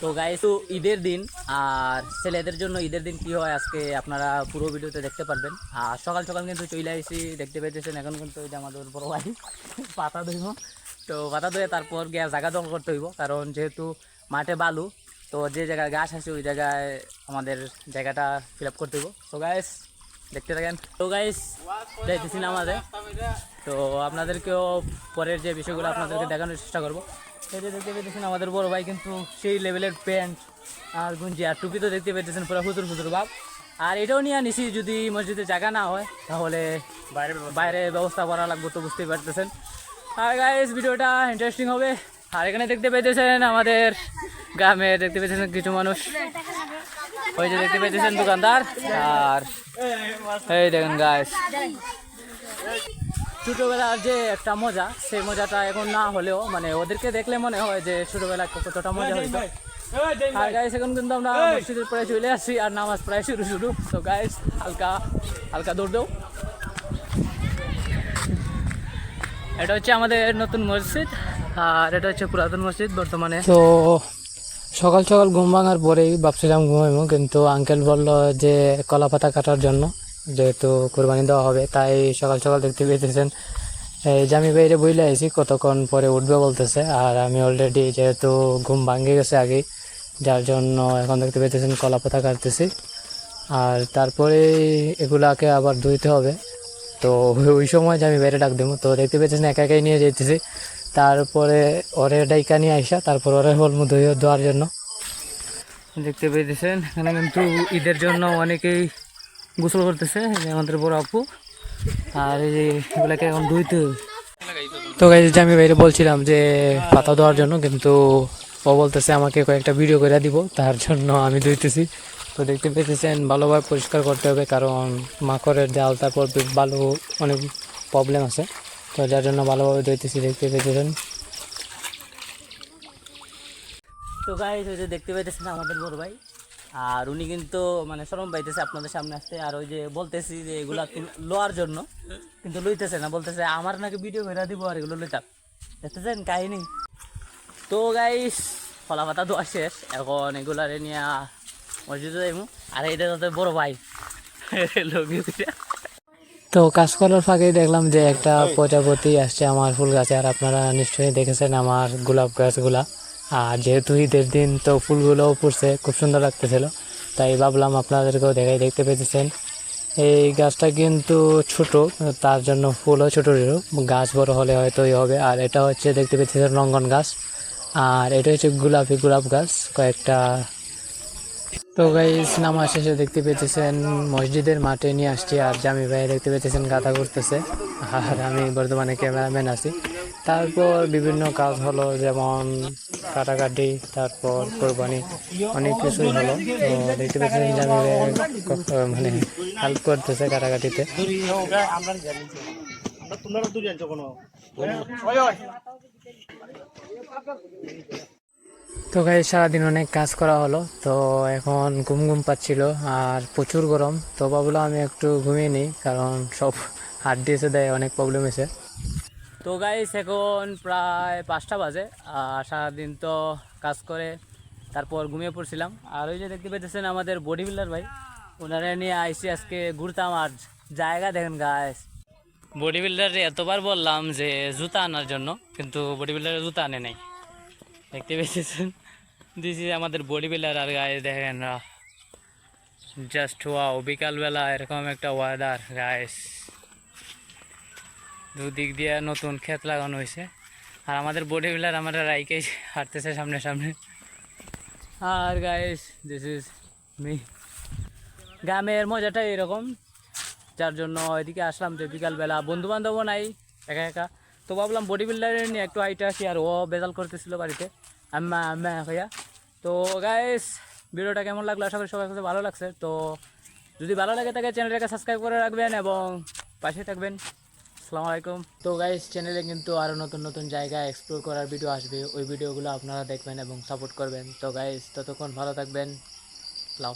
তো গাইস তো ঈদের দিন, আর ছেলেদের জন্য ঈদের দিন কি হয় আজকে আপনারা পুরো ভিডিওতে দেখতে পারবেন। আর সকাল সকাল কিন্তু চলে আসি, দেখতে পেয়েছেন এখন কিন্তু ওই যে আমাদের বড় ভাই, পাতা ধইব। তো পাতা ধুয়ে তারপর গিয়ে জায়গা দখল করতে হইব, কারণ যেহেতু মাঠে বালু, তো যে জায়গায় গাছ আছে ওই জায়গায় আমাদের জায়গাটা ফিল আপ করতে হইব। তো গাইস দেখতে থাকেন। তো গাইস যাইতেছি না আমাদের তো আপনাদেরকেও পরের যে বিষয়গুলো আপনাদেরকে দেখানোর চেষ্টা করব। এই যে দেখতে পেতেছেন আমাদের বড় ভাই কিন্তু সেই লেভেলের প্যান্ট আর গুঞ্জি আর টুপি তো দেখতে পেতেছেন পুরো হুতুর হুতুর ভাব আর এটাও নিয়ে নিছি যদি মসজিদে জায়গা না হয় তাহলে বাইরে বাইরে ব্যবস্থা করা লাগবে তো বুঝতেই পারতেছেন। আর গাইস ভিডিওটা ইন্টারেস্টিং হবে। আর এখানে দেখতে পেতেছেন আমাদের গ্রামে দেখতে পেতেছেন কিছু মানুষ। ওই যে দেখতে পেতেছেন দোকানদার। আর এই দেখেন গাইস ছোটবেলার যে একটা মজা সেই মজাটা এখন না হলেও মানে ওদেরকে দেখলে মনে হয় যে ছোটোবেলায় কতটা মজা হইতো। আর গাইস এখন কিন্তু আমরা মসজিদের প্রায় চলে আসছি আর নামাজ প্রায় শুরু শুরু। তো গাইস হালকা হালকা দৌড় দেও। এটা হচ্ছে আমাদের নতুন মসজিদ আর এটা হচ্ছে পুরাতন মসজিদ বর্তমানে। তো সকাল সকাল ঘুম ভাঙার পরেই ভাবছিলাম ঘুমাইবো কিন্তু আঙ্কেল বলল যে কলা পাতা কাটার জন্য। যেহেতু কোরবানি দেওয়া হবে, তাই সকাল সকাল দেখতে পেতেছেন এই যে আমি বাইরে বইলে আইছি, কতক্ষণ পরে উঠবে বলতেছে, আর আমি অলরেডি যেহেতু ঘুম ভাঙে গেছে আগেই, যার জন্য এখন দেখতে পেতেছেন কলা পাতা কাটতেছি। আর তারপরে এগুলাকে আবার ধুইতে হবে। তো ওই সময় যে আমি বাইরে ডাক দেবো তো দেখতে পেতেছেন একা একাই নিয়ে যেতেছি তারপরে ওরে ডাইকা নিয়ে আইসা, তারপর ওরে হলমু ধুয়ে দেওয়ার জন্য। দেখতে পেতেছেন এখানে কিন্তু ঈদের জন্য অনেকেই গোসল করতেছে আমাদের বড় আপু। আর এই যে এগুলাকে এখন ধুইতে তো গাই যে আমি বাইরে বলছিলাম যে পাতা দেওয়ার জন্য কিন্তু ও বলতেছে আমাকে কয়েকটা ভিডিও করে দিব তার জন্য আমি ধুইতেছি। তো দেখতে পেতেছেন ভালোভাবে পরিষ্কার করতে হবে কারণ মাকড়ের জাল তারপর ভালো অনেক প্রবলেম আছে। তো যার জন্য ভালোভাবে ধুইতেছি দেখতে পেতেছেন। তো গাই যে দেখতে পাইতেছেন আমাদের বড় ভাই। আর উনি কিন্তু মানে শরম পাইতেছে আপনাদের সামনে আসতে। আর ওই যে বলতেছি যে এগুলা লোয়ার জন্য, কিন্তু লইতেছে না। বলতেছে, আমার নাকি ভিডিও করে দিব আর এগুলো লইতাম। দেখতেছেন কাহিনি? তো গাইস ফলা পাতা তো শেষ। এখন এগুলারে নিয়ে মসজিদে যাইমু। আর এটা তো বড় ভাই। তো কাজ করার ফাঁকে দেখলাম যে একটা প্রজাপতি আসছে আমার ফুল গাছে, আর আপনারা নিশ্চয়ই দেখেছেন আমার গোলাপ গাছগুলা। আর যেহেতু ঈদের দিন তো ফুলগুলোও ফুটছে, খুব সুন্দর লাগতেছিল। তাই ভাবলাম আপনাদেরকেও দেখাই, দেখতে পেতেছেন এই গাছটা কিন্তু ছোট, তার জন্য ফুলও ছোট গাছ বড় হলে হয়তো এই হবে। আর এটা হচ্ছে, দেখতে পেতেছেন রঙ্গন গাছ। আর এটা হচ্ছে গোলাপি গোলাপ গাছ, কয়েকটা। তো গাইস নামাজ শেষে দেখতে পেতেছেন মসজিদের মাঠে নিয়ে আসছি। আর জামি ভাই দেখতে পেতেছেন গাথা করতেছে। আর আমি বর্তমানে ক্যামেরাম্যান আছি। তারপর বিভিন্ন কাজ হলো, যেমন কাটাকাটি, তারপর কোরবানি, অনেক কিছুই হলো। তো দেখতে জামি মানে হেল্প করতেছে কাটাকাটিতে। তো গাই সারাদিন অনেক কাজ করা হলো। তো এখন ঘুম ঘুম পাচ্ছিল আর প্রচুর গরম। তো ভাবলাম আমি একটু ঘুমিয়ে নিই, কারণ সব হাত দিয়েছে, দেয় অনেক প্রবলেম হয়েছে। তো গাইস এখন প্রায় পাঁচটা বাজে, আর সারাদিন তো কাজ করে তারপর ঘুমিয়ে পড়ছিলাম। আর ওই যে দেখতে পেতেছেন আমাদের বডি বিল্ডার ভাই, ওনারা নিয়ে আইসি আজকে ঘুরতাম, আর জায়গা দেখেন গাইস বডি বিল্ডারে এতবার বললাম যে জুতা আনার জন্য, কিন্তু বডি বিল্ডারে জুতা আনে নাই। দেখতে পেয়েছেন দিস ইজ আমাদের বডি বিল্ডার আর গায়ে দেখেন জাস্ট ওয়াও বিকালবেলা এরকম একটা ওয়েদার গাইস দুদিক দিয়ে নতুন ক্ষেত লাগানো হয়েছে। আর আমাদের বডি বিল্ডার আমরা রাইকে হাঁটতেছে সামনে সামনে। আর গাইস দিস ইজ মি গ্রামের মজাটা এরকম। যার জন্য এদিকে আসলাম যে বিকালবেলা বন্ধু বান্ধবও নাই, একা একা। তো ভাবলাম বডি বিল্ডারের নিয়ে একটু হাইটে আসি, আর ও বেজাল করতেছিল বাড়িতে। আম্মা আম্মা হইয়া তো গাইস ভিডিওটা কেমন লাগল? আশা করি সবার কাছে ভালো লাগছে। তো যদি ভালো লাগে তাকে চ্যানেলটাকে সাবস্ক্রাইব করে রাখবেন এবং পাশে থাকবেন। আসসালামু আলাইকুম। তো গাইস চ্যানেলে কিন্তু আরও নতুন নতুন জায়গা এক্সপ্লোর করার ভিডিও আসবে। ওই ভিডিওগুলো আপনারা দেখবেন এবং সাপোর্ট করবেন। তো গাইস ততক্ষণ ভালো থাকবেন। আল্লাহ